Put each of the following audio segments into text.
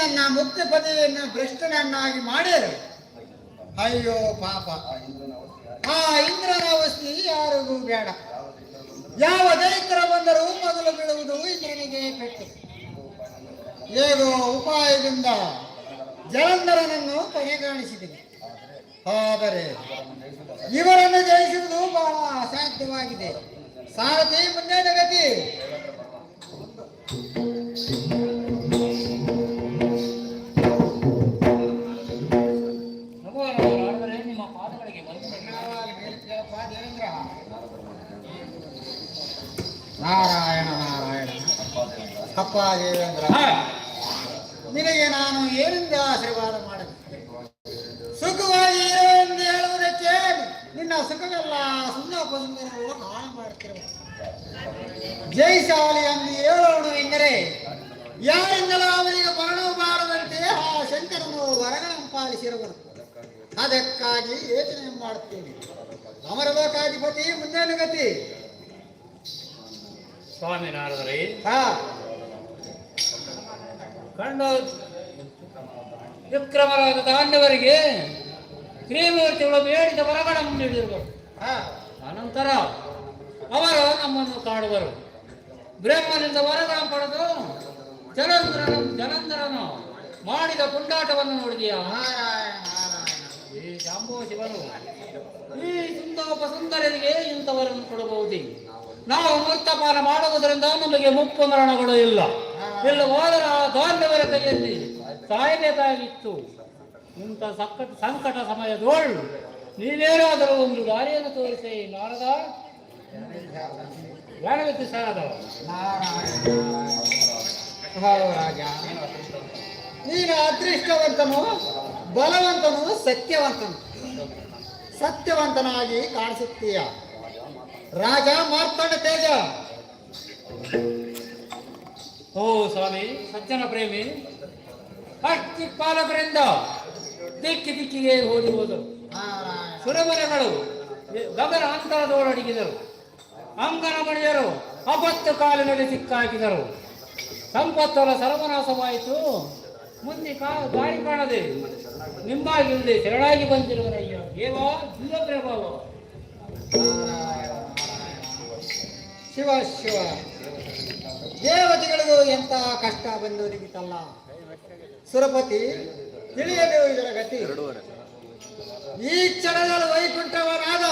ನನ್ನ ಮುಖ್ಯ ಪದವಿಯನ್ನು ಭ್ರಷ್ಟನನ್ನಾಗಿ ಮಾಡಿ ಅಯ್ಯೋ, ಪಾಪ. ಆ ಇಂದ್ರನ ಅವಸ್ಥೆ ಯಾರಿಗೂ ಬೇಡ. ಯಾವ ದೈತ್ರ ಬಂದರೂ ಮೊದಲು ಬೀಳುವುದು ಇಂದ್ರನಿಗೆ ಪೆಟ್ಟು. ಹೇಗೋ ಉಪಾಯದಿಂದ ಜಲಂಧರನನ್ನು ಕೊನೆಗಾಣಿಸಿದೆ ಆದರೆ ಇವರನ್ನು ಜಯಿಸುವುದು ಬಹಳ ಅಸಾಧ್ಯವಾಗಿದೆ. ಸಾರಥಿ ಮುಂದಿನ ಗತಿ ನಾರಾಯಣ ನಾರಾಯಣ. ಅಪ್ಪ ದೇವೇಂದ್ರ. ನಿನಗೆ ನಾನು ಏನಿಂದ ಆಶೀರ್ವಾದ ಮಾಡಬೇಕು ಸುಖವಾಗಿ ಎಂದು ಹೇಳುವುದಕ್ಕೆ ನಿನ್ನ ಸುಖವೆಲ್ಲ ಸುಂದರ ಬಂದಿರುವ ಹಾಳು ಮಾಡ್ತಿರುವ. ಜೈಶಾಲಿ ಎಂದು ಹೇಳೋಣ ಎಂದರೆ ಯಾರಿಂದಲೂ ಅವನಿಗೆ ಮರಣವು ಬಾರದಂತೆ ಆ ಶಂಕರನು ವರಗಳನ್ನು ಪಾಲಿಸಿರುವನು. ಅದಕ್ಕಾಗಿ ಯೋಚನೆ ಮಾಡುತ್ತೇನೆ. ಅಮರಲೋಕಾಧಿಪತಿ ಮುಂದೇನು ಗತಿ ಸ್ವಾಮಿ ನಾರದ್ರಿ. ಕಂಡು ವಿಕ್ರಮರಾದ ತಾಂಡವರಿಗೆ ಕ್ರೀಮೂರ್ತಿಗಳು ಬೇಡಿದ ವರಗಳನ್ನು ನೀಡಿದರು. ಹಾ. ಅನಂತರ ಅವರು ನಮ್ಮನ್ನು ಕಾಡುವರು. ಬ್ರಹ್ಮನಿಂದ ವರಗಳನ್ನು ಪಡೆದು ಜಲಂಧರನ ಜಲಂಧರನು ಮಾಡಿದ ಪುಂಡಾಟವನ್ನು ನೋಡಿದೆಯಾ? ಈ ಶಿವನು ಈ ಸುಂದರ ಸುಂದರರಿಗೆ ಇಂಥವರನ್ನು ಕೊಡಬಹುದೇ? ನಾವು ಮೃತಪಾನ ಮಾಡುವುದರಿಂದ ನಮಗೆ ಮುಪ್ಪು ಮರಣಗಳು ಇಲ್ಲ. ಇಲ್ಲ, ಹೋದರೆ ಆ ಗಾಂಧವರ ಕೈಯಲ್ಲಿ ಸಾಯಬೇಕಾಗಿತ್ತು ಇಂಥ ಸಕ್ಕಟ ಸಂಕಟ ಸಮಯದೋಳು. ನೀವೇನಾದರೂ ಒಂದು ದಾರಿಯನ್ನು ತೋರಿಸಿ, ನಾರದ ಹೇಳಬೇಕು ಸಾರದ ನೀನು ಅದೃಷ್ಟವಂತನು, ಬಲವಂತನು, ಸತ್ಯವಂತನು. ಸತ್ಯವಂತನಾಗಿ ಕಾಣಿಸುತ್ತೀಯ. ರಾಜ ಮಾರ್ತಾಂಡ ತೇಜ. ಓ ಸ್ವಾಮಿ ಸಜ್ಜನ ಪ್ರೇಮಿ. ಅಷ್ಟಿ ಪಾಲಕರಿಂದ ದಿಕ್ಕಿ ದಿಕ್ಕಿಗೆ ಹೋಗಿ ಹೋದರು. ಸುರಮನೆಗಳು ಗಗನ ಅಂತರದೋಡಡಿಗಿದರು ಅಂಗನ ಮಣಿಯರು ಅಪತ್ತು ಕಾಲಿನಲ್ಲಿ ಸಿಕ್ಕಾಕಿದರು. ಸಂಪತ್ತರ ಸರ್ವನಾಶವಾಯಿತು. ಮುಂದೆ ಕಾ ದಾರಿ ಕಾಣದೆ ನಿಮ್ಮಾಗಿಲ್ಲದೆ ಶರಣಾಗಿ ಬಂದಿರುವನಯ್ಯ. ದೇವ ಜೀವ ಪ್ರಭಾವ ಶಿವ ಶಿವ. ದೇವತೆಗಳಿಗೂ ಎಂತ ಕಷ್ಟ ಬಂದವರಿಗಿತ್ತಲ್ಲ ಸುರಪತಿ, ತಿಳಿಯಬೇಕು ಇದರ ಗತಿ. ಈ ಕ್ಷಣದಲ್ಲಿ ವೈಕುಂಠವನಾದ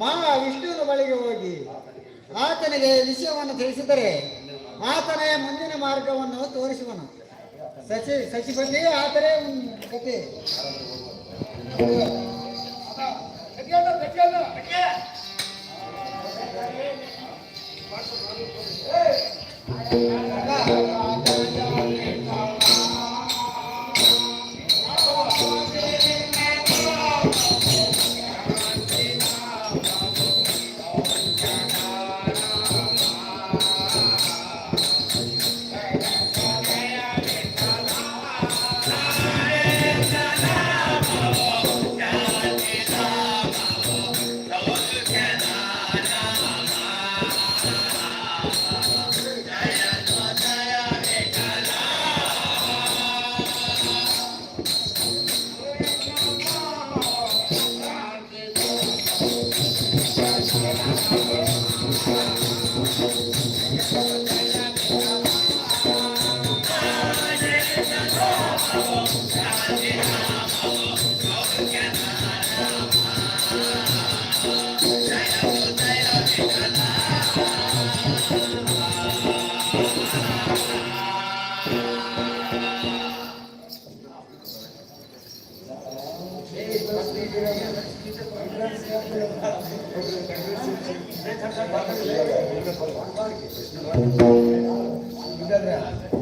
ಮಾ ವಿಷ್ಣುವಿನ ಬಳಿಗೆ ಹೋಗಿ ಆತನಿಗೆ ವಿಷಯವನ್ನು ತಿಳಿಸಿದರೆ ಆತನೇ ಮುಂದಿನ ಮಾರ್ಗವನ್ನು ತೋರಿಸುವನು. ಸಚಿ, ಸಚಿಪತಿ, ಆತನೇ ಕತೆ Obrigado.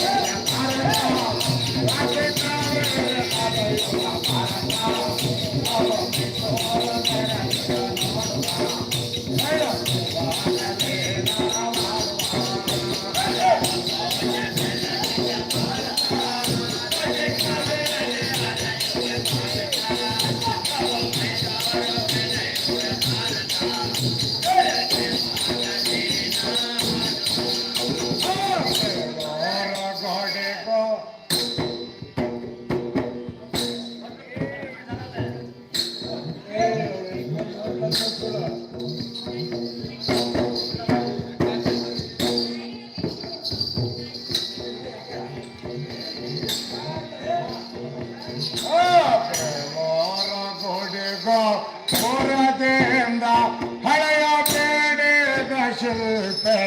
ಬೇಡಿದ ಶಿಲ್ಪೆ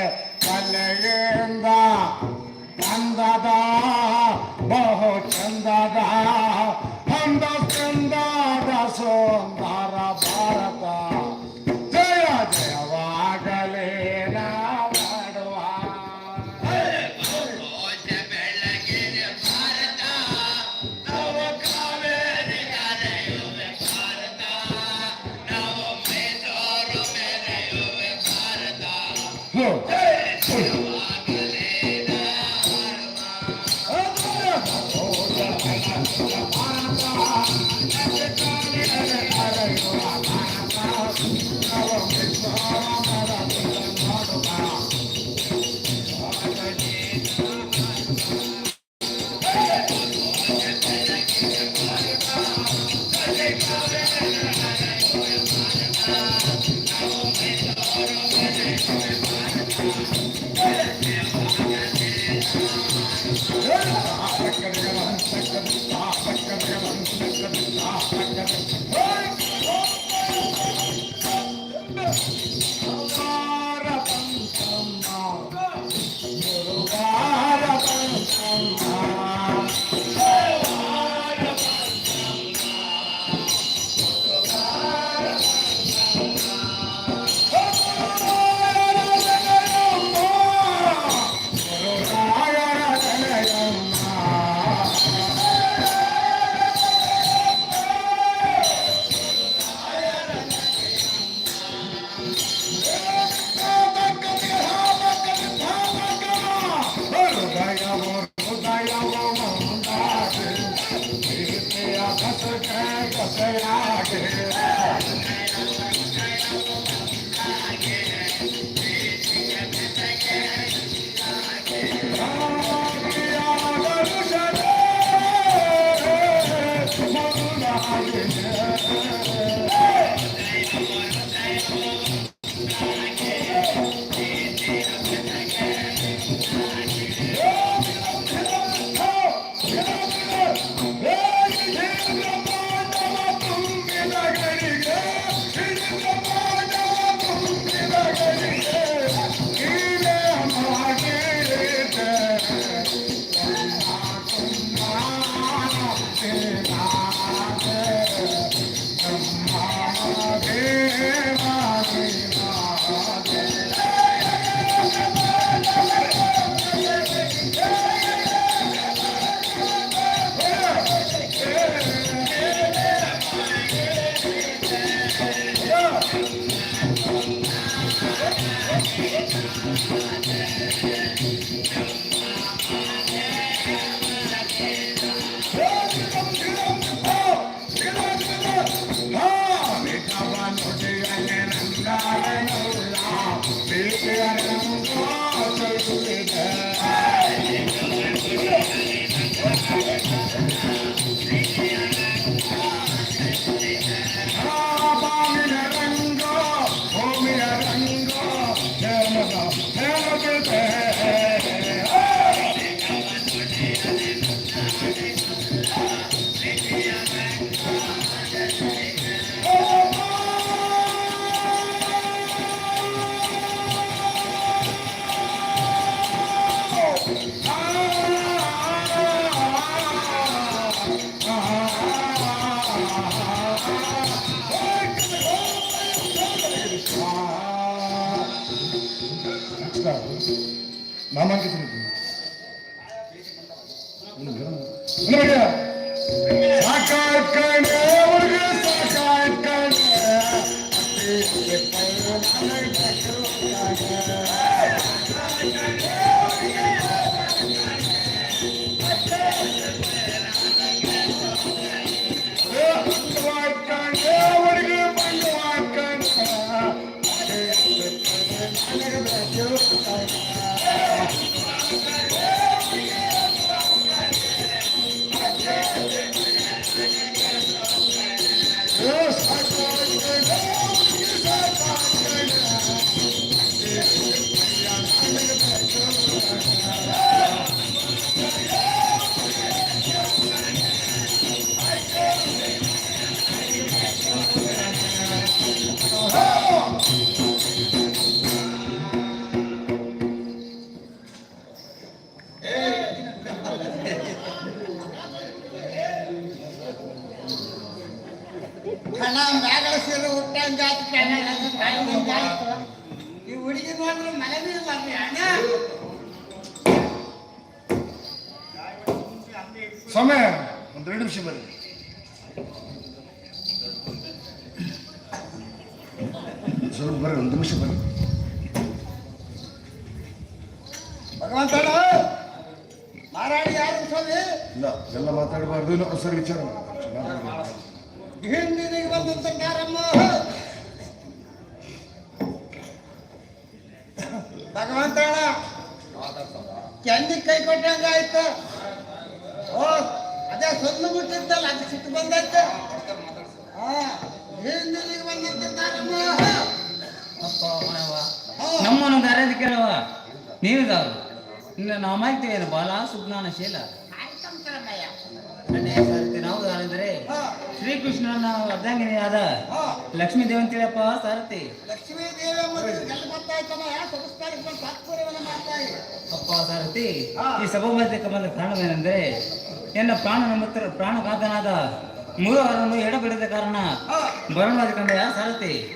Ela quer ನಾಮಾಂಕಿತ ಸಮಯ ಒಂದು ಎರಡು ನಿಮಿಷ ಬರ್ರಿ ಸ್ವಲ್ಪ ಬರ್ರಿ ಒಂದು ನಿಮಿಷ ಬರ್ರಿ ಭಗವಂತ ಮಾರಾಡಿ ಯಾರು ಸ್ವಾಮಿ? ಇಲ್ಲ ಎಲ್ಲ ಮಾತಾಡಬಾರ್ದು ಇಲ್ಲ ಸರಿ ವಿಚಾರ. ಹಿಂದಿನಿಗೆ ಬಂದಂತ ಕಾರಮ್ಮ. ಭಗವಂತನ ಕೆಂದಿ ಕೈ ಕೊಟ್ಟಂಗ ಆಯ್ತು ಓ ಅದೇ ಬಿಟ್ಟಿದ್ದಲ್ಲ ಅದು ಸಿಟ್ಟು ಬಂದೈತೆ. ಅಪ್ಪ. ನಮ್ಮನ್ನು ದಾರ್ಯಾದ ಕೇಳವ ನೀವಿದಾರು? ನಿನ್ನ ನಾವು ಮಾಡ್ತೀವೇನು ಬಾಲ ಸುಜ್ಞಾನಶೀಲ ಶೀಲ? ನಾವು ಹಾ. ಶ್ರೀಕೃಷ್ಣನ ಅರ್ಧಾಂಗಿನಿಯಾದ ಲಕ್ಷ್ಮೀ ಲಕ್ಷ್ಮೀ ದೇವಂತಿಯಪ್ಪ ಸಾರಥಿ. ಲಕ್ಷ್ಮೀ ದೇವಿ ಅಪ್ಪ ಸಾರಥಿ. ಈ ಸಭಾಮಧ್ಯ ಕಮಲ ಕಾರಣವೇನೆಂದರೆ ಎನ್ನ ಪ್ರಾಣ ನಂಬುತ್ತರ ಪ್ರಾಣಘಾತನಾದ ಮೂರವರನ್ನು ಎಡಬಿಡದ ಕಾರಣ ಹಾ. ಬರಣವಾದ ಕಂಡೆಯ ಸಾರಥಿ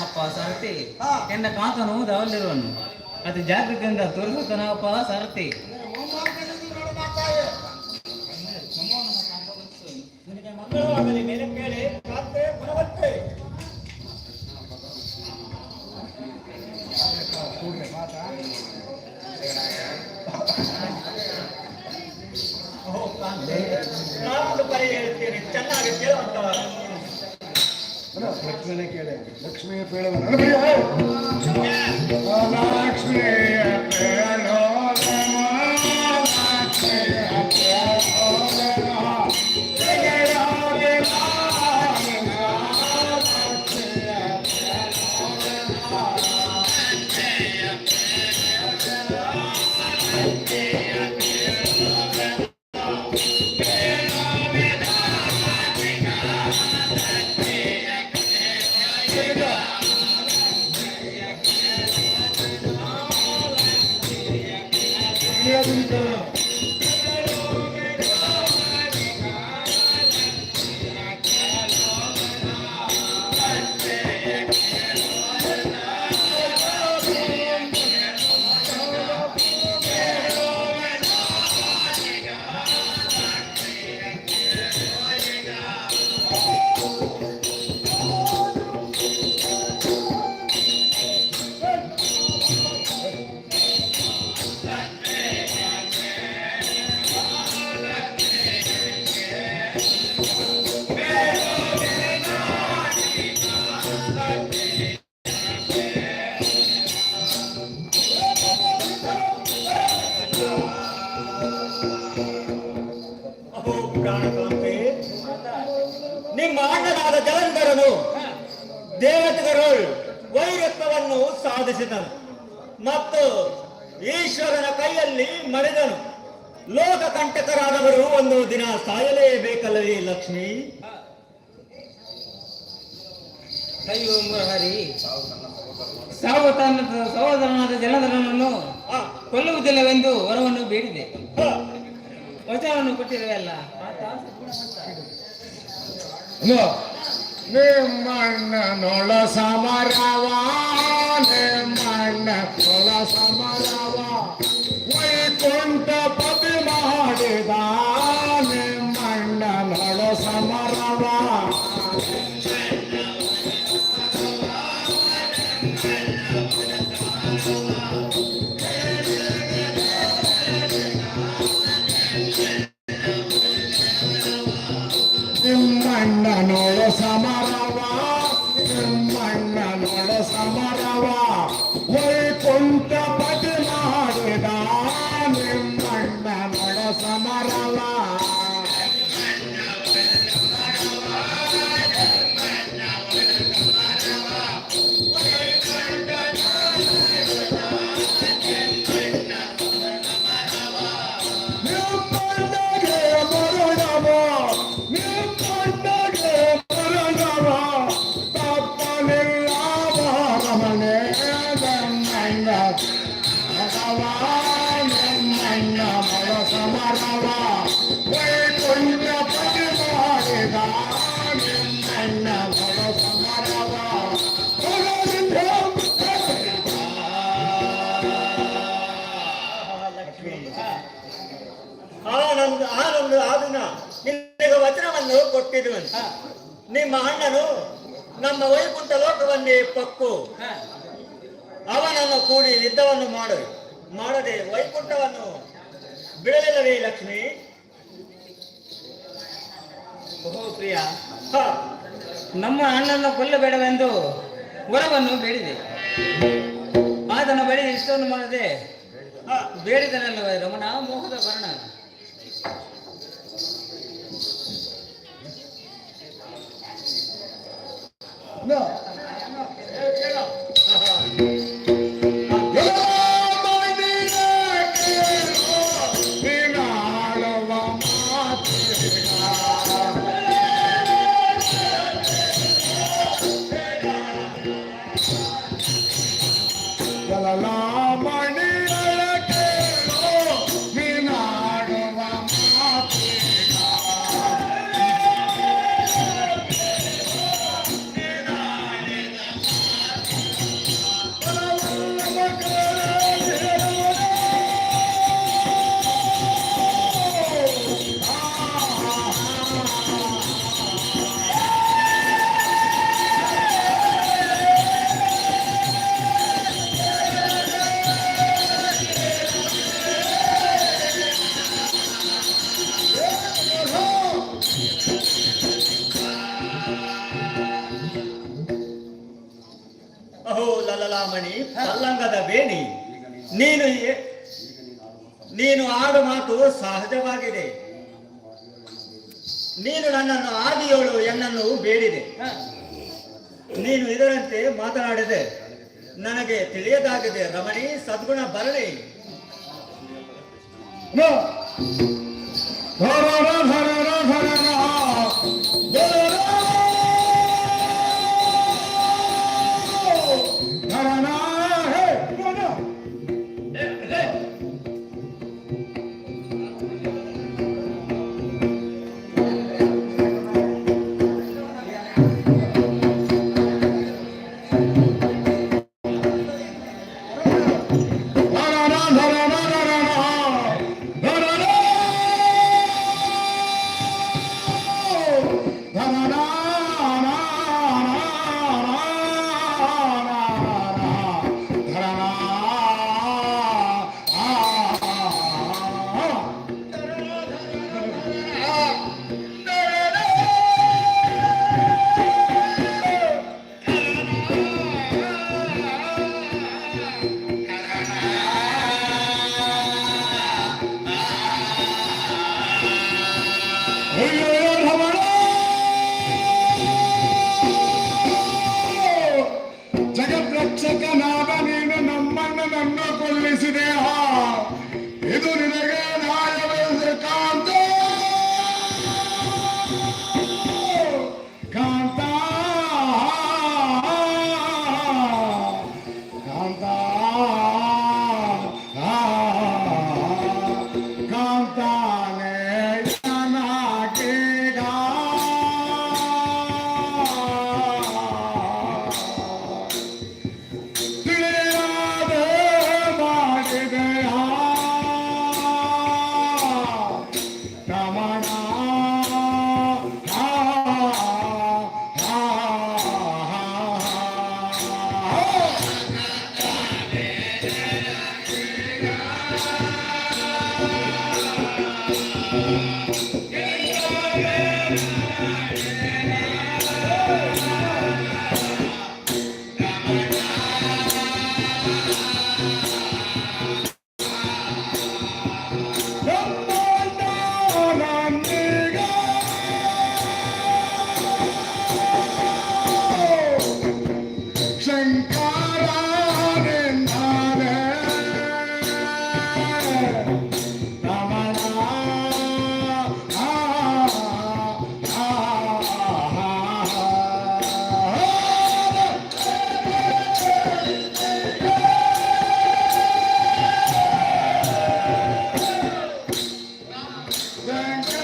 ಅಪ್ಪ ಸಾರಥಿ. ಎನ್ನ ಕಾಂತನು ದಾವಲಿರುವನು ಅತಿ ಜಾಗೃತಿಯಿಂದ ತೋರಿಸುತ್ತಾನಪ್ಪ ಸಾರಥಿ ಮುಂಭಾಗದಲ್ಲಿ ಮೇಲೆ ಮಾತಾಯಿ. ಲಕ್ಷ್ಮೀನೇ ಕೇಳಿ ಲಕ್ಷ್ಮಿಯ ಪೇಳವ ಲಕ್ಷ್ಮಿಯ ಪೇಳೋ ಅಹೋ ಅಯ್ಯೋ ಮುರಹರಿ ಸಾವು ತನ್ನ ಸಹೋದರನಾದ ಜಲಧರನನ್ನು ಕೊಲ್ಲುವುದಿಲ್ಲವೆಂದು ವರವನ್ನು ಬೇಡಿದೆ ವಚನವನ್ನು ಕೊಟ್ಟಿರುವೆಲ್ಲ ನಿಮ್ಮಣ್ಣ ನೊಳ ಸಮರವ ನಿಮ್ಮಣ್ಣ ಕೊಳ ಸಮರವ. ವೈಕುಂಠ ನಿಮ್ಮ ಅಣ್ಣನು ನಮ್ಮ ವೈಕುಂಠ ಲೋಕವನ್ನೇ ಪಕ್ಕು. ಅವನನ್ನು ಕೂಡಿ ಯುದ್ಧವನ್ನು ಮಾಡು. ಮಾಡದೆ ವೈಕುಂಠವನ್ನು ಬಿಡಲಿಲ್ಲವೇ ಲಕ್ಷ್ಮಿ? ಪ್ರಿಯ. ನಮ್ಮ ಅಣ್ಣನ್ನು ಕೊಲ್ಲಬೇಡವೆಂದು ವರವನ್ನು ಬೇಡಿದೆ. ಆತನ ಬಳಿ ಇಷ್ಟವನ್ನು ಮಾಡದೆ ಬೇಡಿದನಲ್ಲವೇ ರಮಣ ಮೋಹದ ವರ್ಣ ಹೇ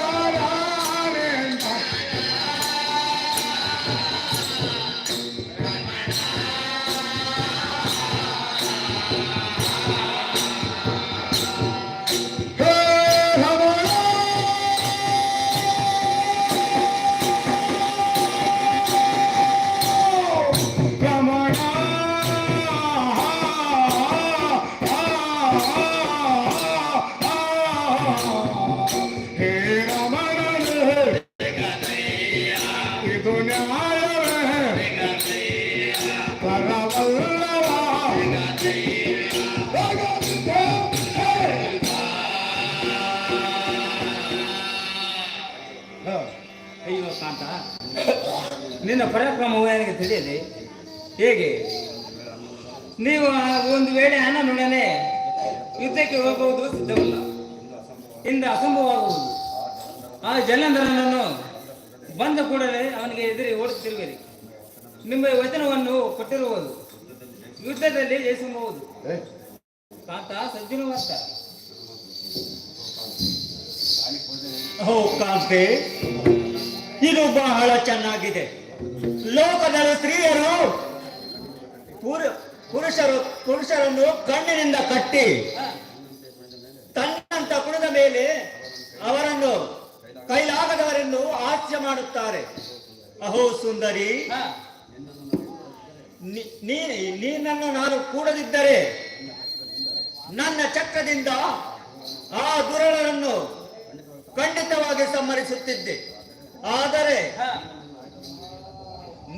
ನೀವು ಒಂದು ವೇಳೆ ಹಣನೊಡನೆ ಯುದ್ಧಕ್ಕೆ ಹೋಗುವುದು ಸಿದ್ಧವಲ್ಲ. ಇಂದ ಅಸಂಭವವಾಗುವುದು. ಆ ಜಲಂಧರನನ್ನು ಬಂದ ಕೂಡಲೇ ಅವನಿಗೆ ಎದುರಿ ಓಡುತ್ತಿರುವಿರಿ ನಿಮ್ಮ ವಚನವನ್ನು ಕೊಟ್ಟಿರುವುದು. ಯುದ್ಧದಲ್ಲಿ ಜಯಿಸಬಹುದು. ಕಾಂತ ಸಜ್ಜನ ವರ್ತ ಓ ಕಾಂತೆ ಇದು ಬಹಳ ಚೆನ್ನಾಗಿದೆ. ಲೋಕದಲ್ಲಿ ಸ್ತ್ರೀಯರು ಪುರು- ಪುರುಷರು ಪುರುಷರನ್ನು ಕಣ್ಣಿನಿಂದ ಕಟ್ಟಿ ತನ್ನಂತ ಕುಣದ ಮೇಲೆ ಅವರನ್ನು ಕೈಲಾಗದವರೆಂದು ಹಾಸ್ಯ ಮಾಡುತ್ತಾರೆ. ಅಹೋ ಸುಂದರಿ ನೀನನ್ನು ನಾನು ಕೂಡದಿದ್ದರೆ ನನ್ನ ಚಕ್ರದಿಂದ ಆ ದುರಳರನ್ನು ಖಂಡಿತವಾಗಿ ಸಂಹರಿಸುತ್ತಿದ್ದೆ. ಆದರೆ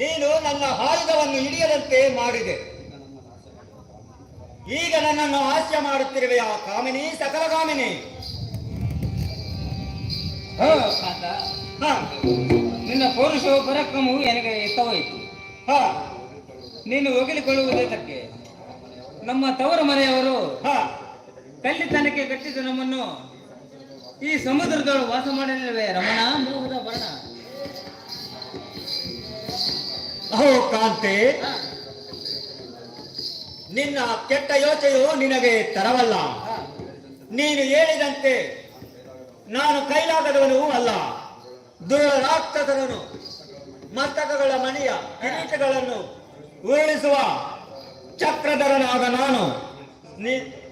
ನೀನು ನನ್ನ ಆಯುಧವನ್ನು ಹಿಡಿಯದಂತೆ ಮಾಡಿದೆ. ಈಗ ನನ್ನನ್ನು ಹಾಸ್ಯ ಮಾಡುತ್ತಿರುವೆ ಆ ಕಾಮಿನಿ ಸಕಲ ಕಾಮಿನಿ? ಹೋ ಕಾಂತ ಹ, ನಿನ್ನ ಪೌರುಷ ಪರಕ್ರಮವು ನನಗೆ ಎತ್ತವಾಯಿತು ಹ, ನೀನು ಹೊಗಲಿಕೊಳ್ಳುವುದಕ್ಕೆ ನಮ್ಮ ತವರು ಮನೆಯವರು ಹ. ಕಲ್ಲಿತನಕ್ಕೆ ಕಟ್ಟಿದ ನಮ್ಮನ್ನು ಈ ಸಮುದ್ರದೊಳಗೆ ವಾಸ ಮಾಡಲಿವೆ ರಮಣ. ಮೃಗದ ಬರಣ ಅಹೋ ಕಾಂತೆ. ನಿನ್ನ ಕೆಟ್ಟ ಯೋಚನೆಯು ನಿನಗೆ ತರವಲ್ಲ. ನೀನು ಹೇಳಿದಂತೆ ನಾನು ಕೈಲಾಗದವನು ಅಲ್ಲ. ದುರ್ಳ ರಾಕ್ಷಸರನು ಮಸ್ತಕಗಳ ಮನೆಯ ಕಿರೀಟಗಳನ್ನು ಉರುಳಿಸುವ ಚಕ್ರಧರನಾದ ನಾನು. ನಿ-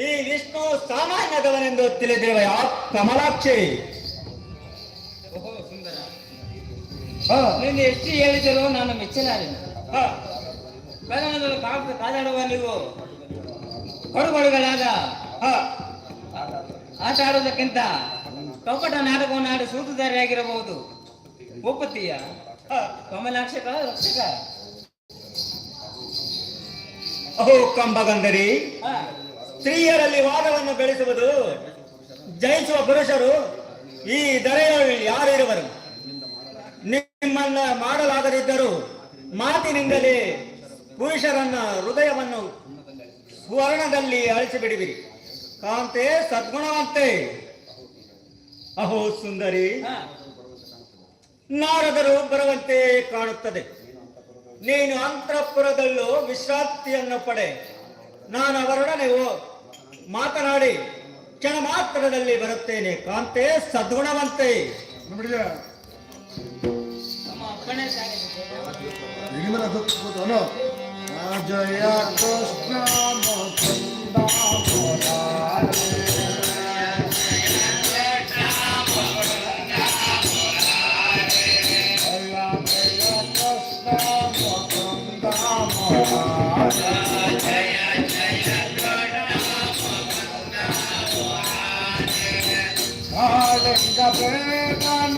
ಈ ವಿಷ್ಣು ಸಾಮಾನ್ಯದವನೆಂದು ತಿಳಿದಿರುವ ಆ ಕಮಲಾಕ್ಷಿ. ನೀನು ಎಷ್ಟು ಹೇಳಿದರೂ ನಾನು ಮೆಚ್ಚಲಾರೆನು ಕಾದಾಡುವ ನೀವು. ಹ, ಆಟ ಆಡುವುದಕ್ಕಿಂತ ಕಪಟ ನಾಟಕವನ್ನು ಆಡಿ ಸೂತುದಾರಿಯಾಗಿರಬಹುದು ಒಪ್ಪತ್ತೀಯ. ಕಮಲಾಕ್ಷಕ ರಕ್ಷಕ. ಅಹೋ ಕಂಬಗಂಧರಿ. ಸ್ತ್ರೀಯರಲ್ಲಿ ವಾದವನ್ನು ಬೆಳೆಸುವುದು ಜಯಿಸುವ ಪುರುಷರು ಈ ದರೆಯಲ್ಲಿ ಯಾರಿರುವರು? ನಿಮ್ಮನ್ನ ಮಾಡಲಾಗದಿದ್ದರೂ ಮಾತಿನಿಂದಲೇ ಪುರುಷರನ್ನ ಹೃದಯವನ್ನು ಸುವರ್ಣದಲ್ಲಿ ಅಳಿಸಿಬಿಡುವಿರಿ ಕಾಂತೆ ಸದ್ಗುಣವಂತೆ. ಅಹೋ ಸುಂದರಿ. ನಾರದರು ಬರುವಂತೆ ಕಾಣುತ್ತದೆ. ನೀನು ಅಂತಃಪುರದಲ್ಲೂ ವಿಶ್ರಾಂತಿಯನ್ನು ಪಡೆ. ನಾನು ಅವರೊಡನೆ ಮಾತನಾಡಿ ಕ್ಷಣ ಮಾತ್ರದಲ್ಲಿ ಬರುತ್ತೇನೆ. ಕಾಂತೆ ಸದ್ಗುಣವಂತೆ? जय कृष्ण मुकुंदा मुरारी Linga Brigada.